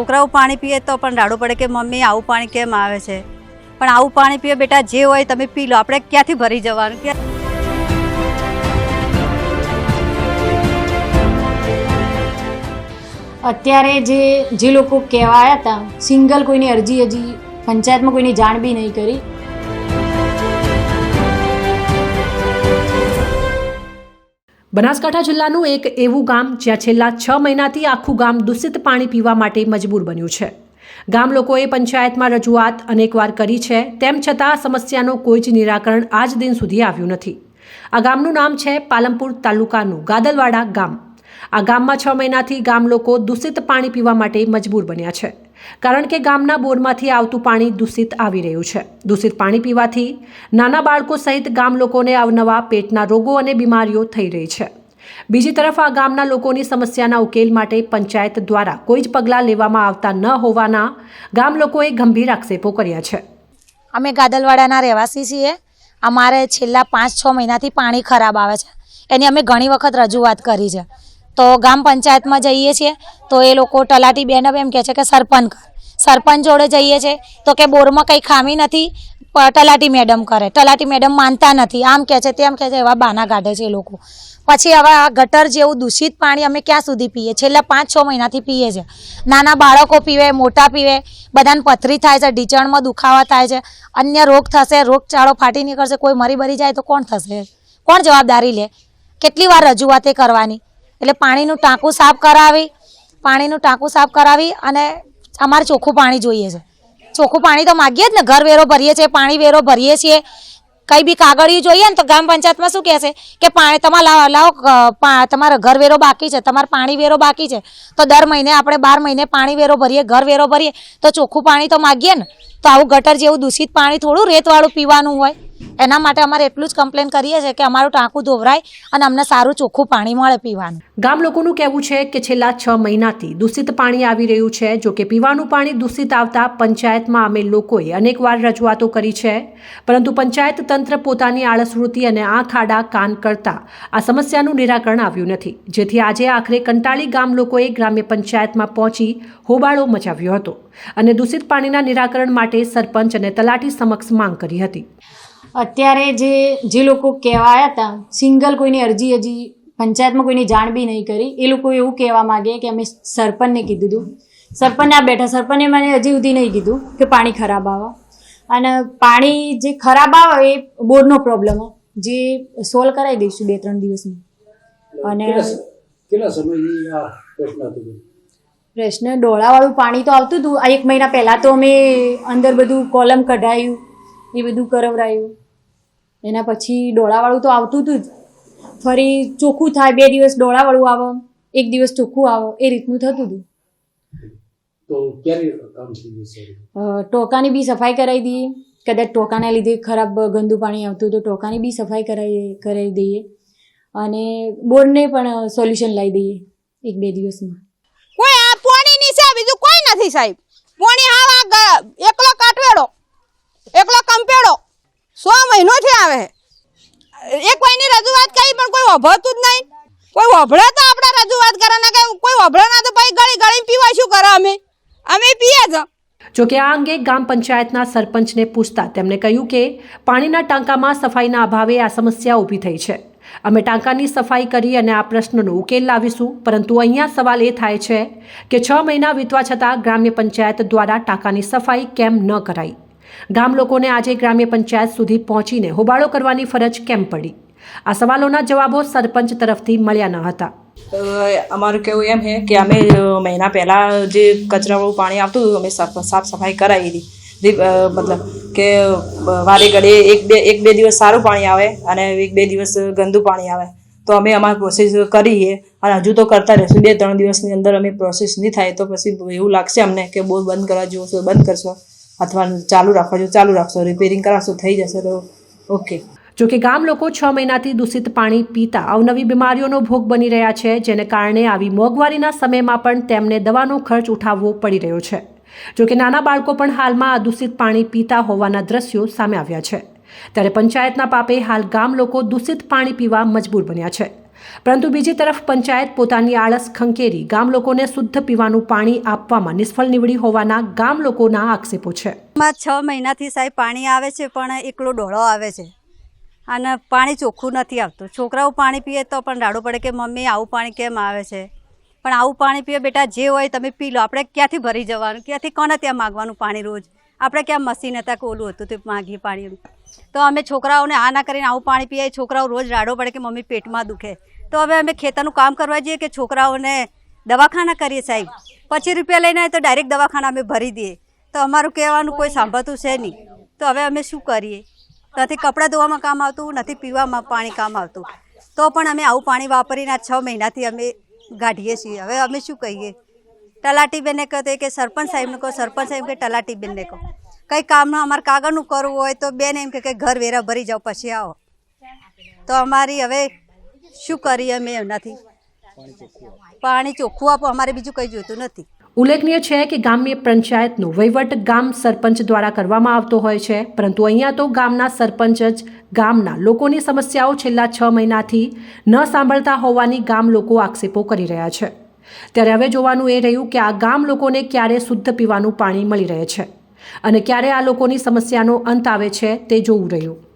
છોકરાઓ પાણી પીએ તો પણ રાડું પડે કે મમ્મી આવું પાણી કેમ આવે છે? પણ આવું પાણી પીએ બેટા, જે હોય તમે પી લો. આપણે ક્યાંથી ભરી જવાનું? ક્યાં અત્યારે જે જે લોકો કહેવાયા હતા, સિંગલ કોઈની અરજી હજી પંચાયતમાં કોઈની જાણ બી નહીં કરી. બનાસકાંઠા જિલ્લાનું એક એવું ગામ જ્યાં છેલ્લા છ મહિનાથી આખું ગામ દૂષિત પાણી પીવા માટે મજબૂર બન્યું છે. ગામ લોકોએ પંચાયતમાં રજૂઆત અનેકવાર કરી છે, તેમ છતાં સમસ્યાનું કોઈ જ નિરાકરણ આજ દિન સુધી આવ્યું નથી. આ ગામનું નામ છે પાલમપુર તાલુકાનું ગાદલવાડા ગામ. આ ગામમાં છ મહિનાથી ગામ લોકો દૂષિત પાણી પીવા માટે મજબૂર બન્યા છે. કારણ કે ગામના બોરમાંથી આવતું પાણી દૂષિત આવી રહ્યું છે. દૂષિત પાણી પીવાથી નાના બાળકો સહિત ગામ લોકોને અવનવા પેટના રોગો અને બીમારીઓ થઈ રહી છે. બીજી તરફ આ ગામના લોકોની સમસ્યાના ઉકેલ માટે પંચાયત દ્વારા કોઈ જ પગલાં લેવામાં આવતા ન હોવાના ગામ લોકોએ ગંભીર આક્ષેપો કર્યા છે. અમે ગાદલવાડાના રહેવાસી છીએ. અમારે છેલ્લા પાંચ છ મહિનાથી પાણી ખરાબ આવે છે. એની અમે ઘણી વખત રજૂઆત કરી છે. તો ગામ પંચાયતમાં જઈએ છીએ તો એ લોકો તલાટી બેન એમ કહે છે કે સરપંચ સરપંચ જોડે જઈએ છીએ તો કે બોરમાં કંઈ ખામી નથી તલાટી મેડમ કરે. તલાટી મેડમ માનતા નથી. આમ કહે છે, તેમ કહે છે, એવા બાના કાઢે છે એ લોકો. પછી હવે આ ગટર જેવું દૂષિત પાણી અમે ક્યાં સુધી પીએ? છેલ્લા પાંચ છ મહિનાથી પીએ છે. નાના બાળકો પીવે, મોટા પીવે, બધાને પથરી થાય છે, ઢીચણમાં દુખાવા થાય છે. અન્ય રોગ થશે, રોગચાળો ફાટી નીકળશે, કોઈ મરી બરી જાય તો કોણ થશે? કોણ જવાબદારી લે? કેટલી વાર રજૂઆતે કરવાની? એટલે પાણીનું ટાંકું સાફ કરાવી, પાણીનું ટાંકું સાફ કરાવી અને અમારે ચોખ્ખું પાણી જોઈએ છે. ચોખ્ખું પાણી તો માગીએ જ ને, ઘર વેરો ભરીએ છીએ, પાણી વેરો ભરીએ છીએ. કંઈ બી કાગળિયું જોઈએ ને તો ગ્રામ પંચાયતમાં શું કહેશે કે પાણી તમારે લાવો લાવો તમારે ઘર વેરો બાકી છે, તમારે પાણી વેરો બાકી છે. તો દર મહિને આપણે બાર મહિને પાણી વેરો ભરીએ, ઘર વેરો ભરીએ. તો ચોખ્ખું પાણી તો માગીએ ને, તો આવું ગટર જેવું દૂષિત પાણી થોડું રેતવાળું પીવાનું હોય. એના માટે અમારે એટલું જ કમ્પ્લેન કરીએ છીએ કે અમારું ટાંકું ધોવરાય અને અમને સારું ચોખ્ખું પાણી મળે પીવાનું. ગામ લોકોનું કહેવું છે કે છેલ્લા છ મહિનાથી દૂષિત પાણી આવી રહ્યું છે, જો કે પીવાનું પાણી દૂષિત આવતા પંચાયતમાં અમે લોકોએ અનેકવાર રજૂઆતો કરી છે. પરંતુ પંચાયત તંત્ર પોતાની આળસવૃત્તિ અને આંખ આડા કાન કરતા આ સમસ્યાનું નિરાકરણ આવ્યું નથી. જેથી આજે આખરે કંટાળી ગામ લોકોએ ગ્રામ્ય પંચાયતમાં પહોંચી હોબાળો મચાવ્યો હતો અને દૂષિત પાણીના નિરાકરણ માટે સરપંચ અને તલાટી સમક્ષ માંગ કરી હતી. અત્યારે જે જે લોકો કહેવાયા હતા સિંગલ કોઈની અરજી હજી પંચાયતમાં કોઈની જાણ બી નહીં કરી એ લોકો એવું કહેવા માગે કે અમે સરપંચને કીધું હતું સરપંચ આ બેઠા સરપંચે મને હજી સુધી નહીં કીધું કે પાણી ખરાબ આવે. અને પાણી જે ખરાબ આવે એ બોરનો પ્રોબ્લેમ જે સોલ્વ કરાવી દઈશું બે ત્રણ દિવસમાં. અને પ્રશ્ન ડોળાવાળું પાણી તો આવતું હતું. આ એક મહિના પહેલાં તો અમે અંદર બધું કોલમ કઢાયું એ બધું કરાવરાયું. એના પછી ડોળાવાળું તો આવતું હતું જ. ફરી ચોખ્ખું થાય બે દિવસ ડોળાવાળું આવે એક દિવસ ચોખ્ખું આવે એ રીતનું થતું હતું ટોકાની બી સફાઈ કરાવી દઈએ. કદાચ ટોકાના લીધે ખરાબ ગંદુ પાણી આવતું તો ટોકાની બી સફાઈ કરાવી કરાવી દઈએ. અને બોરને પણ સોલ્યુશન લાવી દઈએ એક બે દિવસમાં. કોઈ આ પોણીની છે બીજું કોઈ નથી સાહેબ. પોણી આવા ગ- એકલો કંપેડો સો મહિનોથી આવે. છે એક કોઈની રજૂઆત કરી, પણ કોઈ વભળતું જ નહીં. કોઈ વભળે તો આપણે રજૂઆત કરે, ને કે કોઈ વભળે ના તો ભાઈ ગળી ગળી પીવાય શું કરે અમે? અમે પીએ જ. જોકે આ અંગે ગામ પંચાયતના સરપંચને પૂછતા તેમણે કહ્યું કે પાણીના ટાંકામાં સફાઈના અભાવે આ સમસ્યા ઊભી થઈ છે. અમે ટાંકાની સફાઈ કરી અને આ પ્રશ્નનો ઉકેલ લાવીશું, પરંતુ અહીંયા સવાલ એ થાય છે કે છ મહિના વીતવા છતાં ગ્રામ્ય પંચાયત દ્વારા ટાંકાની સફાઈ કેમ ન કરાઈ? ગામ લોકોને આજે ગ્રામ્ય પંચાયત સુધી પહોંચીને હોબાળો કરવાની ફરજ કેમ પડી? આ સવાલોના જવાબો સરપંચ તરફથી મળ્યા ન હતા. અમારું કેવું એમ છે કે અમે મહિના પહેલાં જે કચરાવાળું પાણી આવતું અમે સાફ સાફ સફાઈ કરાવી હતી. મતલબ કે વારે ઘડે એક બે એક બે દિવસ સારું પાણી આવે અને એક બે દિવસ ગંદુ પાણી આવે. તો અમે અમારી પ્રોસેસ કરીએ અને હજુ તો કરતા રહેશું. બે, ત્રણ દિવસની અંદર અમે પ્રોસેસ નહીં થાય તો પછી એવું લાગશે અમને કે બોર બંધ કરવા જેવું બંધ કરશો. અથવા ચાલુ રાખવા જો ચાલુ રાખશો રિપેરિંગ કરાવશો થઈ જશે તો ઓકે જોકે ગામ લોકો છ મહિનાથી દૂષિત પાણી પીતા અવનવી બીમારીઓનો ભોગ બની રહ્યા છે, જેને કારણે આવી મોંઘવારીના સમયમાં પણ તેમને દવાનો ખર્ચ ઉઠાવવો પડી રહ્યો છે. જોકે નાના બાળકો પણ હાલમાં આ દૂષિત પાણી પીતા હોવાના દ્રશ્યો સામે આવ્યા છે. ત્યારે પંચાયતના પાપે હાલ ગામ લોકો દૂષિત પાણી પીવા મજબૂર બન્યા છે. પરંતુ બીજી તરફ પંચાયત પોતાની આળસ ખંખેરી ગામ લોકોને શુદ્ધ પીવાનું પાણી આપવામાં નિષ્ફળ નીવડી હોવાના ગામ લોકોના આક્ષેપો છે. છ મહિનાથી સાહેબ પાણી આવે છે, પણ એકલો ડોળો આવે છે. અને પાણી ચોખ્ખું નથી આવતું. છોકરાઓ પાણી પીએ તો પણ રાડો પડે કે મમ્મી આવું પાણી કેમ આવે છે? પણ આવું પાણી પીએ બેટા, જે હોય તમે પી લો. આપણે ક્યાંથી ભરી જવાનું? ક્યાંથી કોને ત્યાં માગવાનું પાણી રોજ? આપણે ક્યાં મશીન હતા કે ઓલું હતું તે માગીએ પાણીનું? તો અમે છોકરાઓને આ ના કરીને આવું પાણી પીએ, છોકરાઓ રોજ રાડો પડે કે મમ્મી પેટમાં દુખે. તો હવે અમે ખેતરનું કામ કરવા જઈએ કે છોકરાઓને દવાખાના કરીએ સાહેબ. પચીસ રૂપિયા લઈને તો ડાયરેક્ટ દવાખાના અમે ભરી દઈએ. તો અમારું કહેવાનું કોઈ સાંભળતું છે નહીં. તો હવે અમે શું કરીએ? નથી કપડાં ધોવામાં કામ આવતું, નથી પીવામાં પાણી કામ આવતું. તો પણ અમે આવું પાણી વાપરીને આ છ મહિનાથી અમે ગાઢીએ છીએ. હવે અમે શું કહીએ? તલાટીબેનને કહો તો કે સરપંચ સાહેબને કહો, સરપંચ સાહેબ કે તલાટીબેનને કહો. કંઈ કામનું અમારે કાગળનું કરવું હોય તો બેન એમ કે ઘર વેરા ભરી જાઓ, પછી આવો. તો અમારી હવે શું કરીએ અમે એમનાથી પાણી ચોખ્ખું આપો, અમારે બીજું કંઈ જોઈતું નથી. ઉલ્લેખનીય છે કે ગામની પંચાયતનો વહીવટ ગામ સરપંચ દ્વારા કરવામાં આવતો હોય છે, પરંતુ અહીંયા તો ગામના સરપંચ જ ગામના લોકોની સમસ્યાઓ છેલ્લા છ મહિનાથી ન સાંભળતા હોવાની ગામ લોકો આક્ષેપો કરી રહ્યા છે. ત્યારે હવે જોવાનું એ રહ્યું કે આ ગામ લોકોને ક્યારે શુદ્ધ પીવાનું પાણી મળી રહે છે. અને ક્યારે આ લોકોની સમસ્યાનો અંત આવે છે તે જોવું રહ્યું.